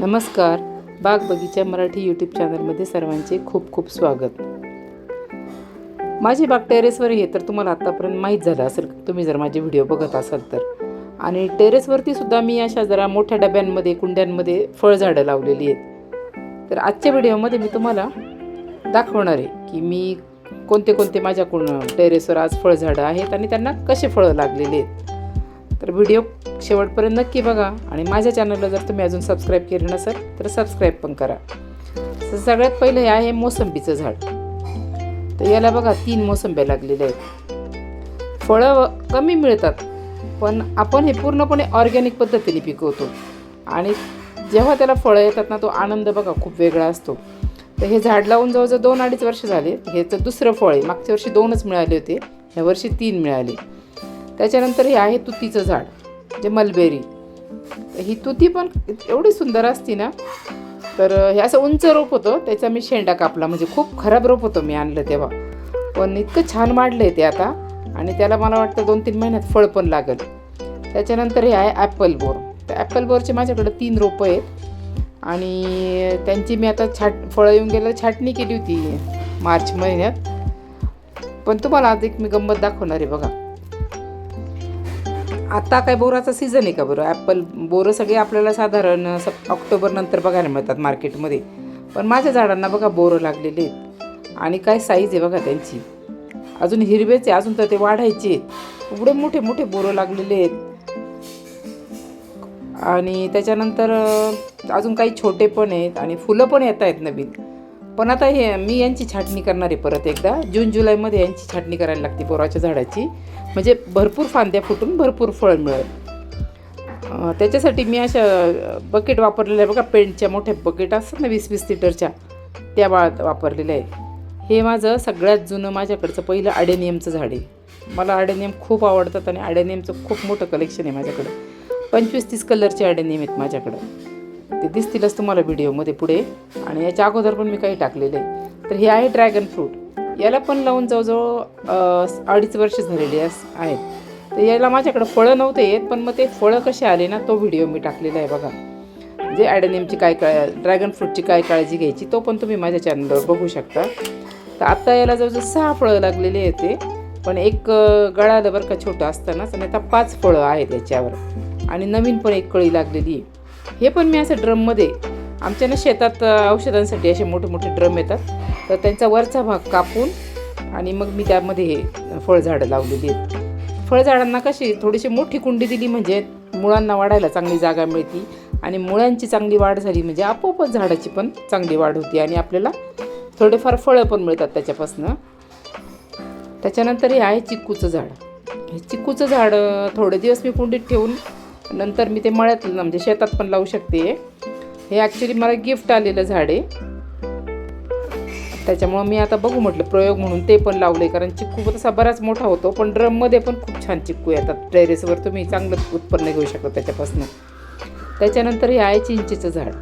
नमस्कार. बाग बगीचा मराठी यूट्यूब चॅनलमध्ये सर्वांचे खूप खूप स्वागत. माझी बाग टेरेसवर आहे तर तुम्हाला आत्तापर्यंत माहीत झालं असेल तुम्ही जर माझे व्हिडिओ बघत असाल तर. आणि टेरेसवरती सुद्धा मी अशा जरा मोठ्या डब्यांमध्ये कुंड्यांमध्ये फळझाडं लावलेली आहेत. तर आजच्या व्हिडिओमध्ये मी तुम्हाला दाखवणार आहे की मी कोणते कोणते माझ्या कुण टेरेसवर आज फळझाडं आहेत आणि त्यांना कसे फळं लागलेले आहेत. तर व्हिडिओ शेवटपर्यंत नक्की बघा. आणि माझ्या चॅनलला जर तुम्ही अजून सबस्क्राईब केलं नसेल तर सबस्क्राईब पण करा. तर सगळ्यात पहिलं हे आहे मोसंबीचं झाड. तर याला बघा तीन मोसंब्या लागलेल्या आहेत. फळं कमी मिळतात पण आपण हे पूर्णपणे ऑर्गॅनिक पद्धतीने पिकवतो. आणि जेव्हा त्याला फळं येतात ना तो आनंद बघा खूप वेगळा असतो. तर हे झाड लावून जवळजवळ दोन अडीच वर्ष झाले. ह्याचं दुसरं फळ आहे. मागच्या वर्षी दोनच मिळाले होते. ह्या वर्षी तीन मिळाले. त्याच्यानंतर हे आहे तुतीचं झाड. जे मलबेरी. ही तुती पण एवढी सुंदर असती ना तर हे असं उंच रोप होतं त्याचा मी शेंडा कापला. म्हणजे खूप खराब रोप होतं मी आणलं तेव्हा. पण इतकं छान वाढलं आहे ते आता. आणि त्याला मला वाटतं दोन तीन महिन्यात फळ पण लागेल. त्याच्यानंतर हे आहे ॲपल बोर. तर ॲपल बोरचे माझ्याकडं तीन रोपं आहेत. आणि त्यांची मी आता छाट फळं येऊन गेलं छाटणी केली होती मार्च महिन्यात. पण तुम्हाला आज एक मी गंमत दाखवणार आहे बघा. आता काय बोराचा सीझन आहे का बरं? ॲपल बोरं सगळे आपल्याला साधारण सप ऑक्टोबर नंतर बघायला मिळतात मार्केटमध्ये पण माझ्या झाडांना बघा बोरं लागलेले आहेत. आणि काय साईज आहे बघा त्यांची. अजून हिरवेच आहे अजून तर ते वाढायचे आहेत. एवढे मोठे मोठे बोरं लागलेले आहेत. आणि त्याच्यानंतर अजून काही छोटे पण आहेत आणि फुलं पण येत आहेत नवीन. पण आता हे मी यांची छाटणी करणार आहे परत एकदा. जून जुलैमध्ये यांची छाटणी करायला लागते बोराच्या झाडाची. म्हणजे भरपूर फांद्या फुटून भरपूर फळ मिळेल. त्याच्यासाठी मी अशा बकेट वापरलेल्या आहे बघा पेंटच्या मोठ्या बकेट असतात ना वीस वीस लिटरच्या त्या बा वापरलेल्या आहे हे माझं सगळ्यात जुनं माझ्याकडचं पहिलं आडेनियमचं झाड आहे. मला आडेनियम खूप आवडतात आणि आडेनियमचं खूप मोठं कलेक्शन आहे माझ्याकडं. पंचवीस तीस कलरचे आडेनियम आहेत माझ्याकडं. ते दिसतीलच तुम्हाला व्हिडिओमध्ये पुढे. आणि याच्या अगोदर पण मी काही टाकलेलं आहे. तर हे आहे ड्रॅगन फ्रूट. याला पण लावून जवळजवळ अडीच वर्ष झालेली आहेत. तर याला माझ्याकडं फळं नव्हते येत पण मग ते फळं कसे आले ना तो व्हिडिओ मी टाकलेला आहे बघा. जे ॲडेनियमची काय काळ ड्रॅगन फ्रूटची काय काळजी घ्यायची तो पण तुम्ही माझ्या चॅनलवर बघू शकता. तर आत्ता याला जवळजवळ सहा फळं लागलेली आहेत ते. पण एक अं, गळालं बरं का छोटं असतानाच आणि आता पाच फळं आहेत याच्यावर. आणि नवीन पण एक कळी लागलेली आहे. हे पण मी असं ड्रममध्ये आमच्या ना शेतात औषधांसाठी असे मोठे मोठे ड्रम येतात. तर त्यांचा वरचा भाग कापून आणि मग मी त्यामध्ये हे फळझाडं लावलेली आहेत. फळझाडांना कशी थोडीशी मोठी कुंडी दिली म्हणजे मुळांना वाढायला चांगली जागा मिळते आणि मुळांची चांगली वाढ झाली म्हणजे आपोआपच झाडाची पण चांगली वाढ होती आणि आपल्याला थोडेफार फळं पण मिळतात त्याच्यापासनं. त्याच्यानंतर हे आहे चिक्कूचं झाड. हे चिक्कूचं झाड थोडे दिवस मी कुंडीत ठेवून नंतर मी ते मळ्यात म्हणजे शेतात पण लावू शकते. हे ॲक्च्युली मला गिफ्ट आलेलं झाड आहे. त्याच्यामुळं मी आता बघू म्हटलं प्रयोग म्हणून ते पण लावले कारण चिक्कू तसा बराच मोठा होतो पण ड्रममध्ये पण खूप छान चिक्कू येतात टेरेसवर तुम्ही चांगलं उत्पन्न घेऊ शकता त्याच्यापासून. त्याच्यानंतर हे आहे चिंचेचं झाड.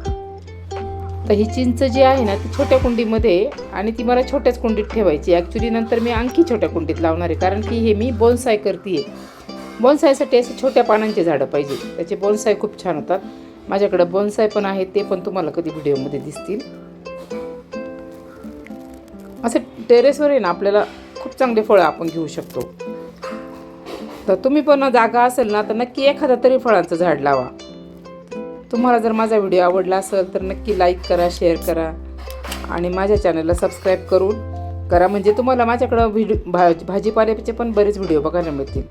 तर ही चिंच जी आहे ना ती छोट्या कुंडीमध्ये आणि ती मला छोट्याच कुंडीत ठेवायची. ॲक्च्युली नंतर मी आणखी छोट्या कुंडीत लावणार आहे कारण की हे मी बोनसाय करते आहे बोनसायसाठी असे छोट्या पानांचे झाडं पाहिजे. त्याचे बोनसाय खूप छान होतात. माझ्याकडं बोनसाय पण आहेत ते पण तुम्हाला कधी व्हिडिओमध्ये दिसतील. असं टेरेसवर आहे ना आपल्याला खूप चांगले फळं आपण घेऊ शकतो. तर तुम्ही पण जागा असेल ना तर नक्की एखादा तरी फळांचं झाड लावा. तुम्हाला जर माझा व्हिडिओ आवडला असेल तर नक्की लाईक करा शेअर करा. आणि माझ्या चॅनलला सबस्क्राईब करून करा. म्हणजे तुम्हाला माझ्याकडं व्हिडिओ भा भाजीपाल्याचे पण बरेच व्हिडिओ बघायला मिळतील.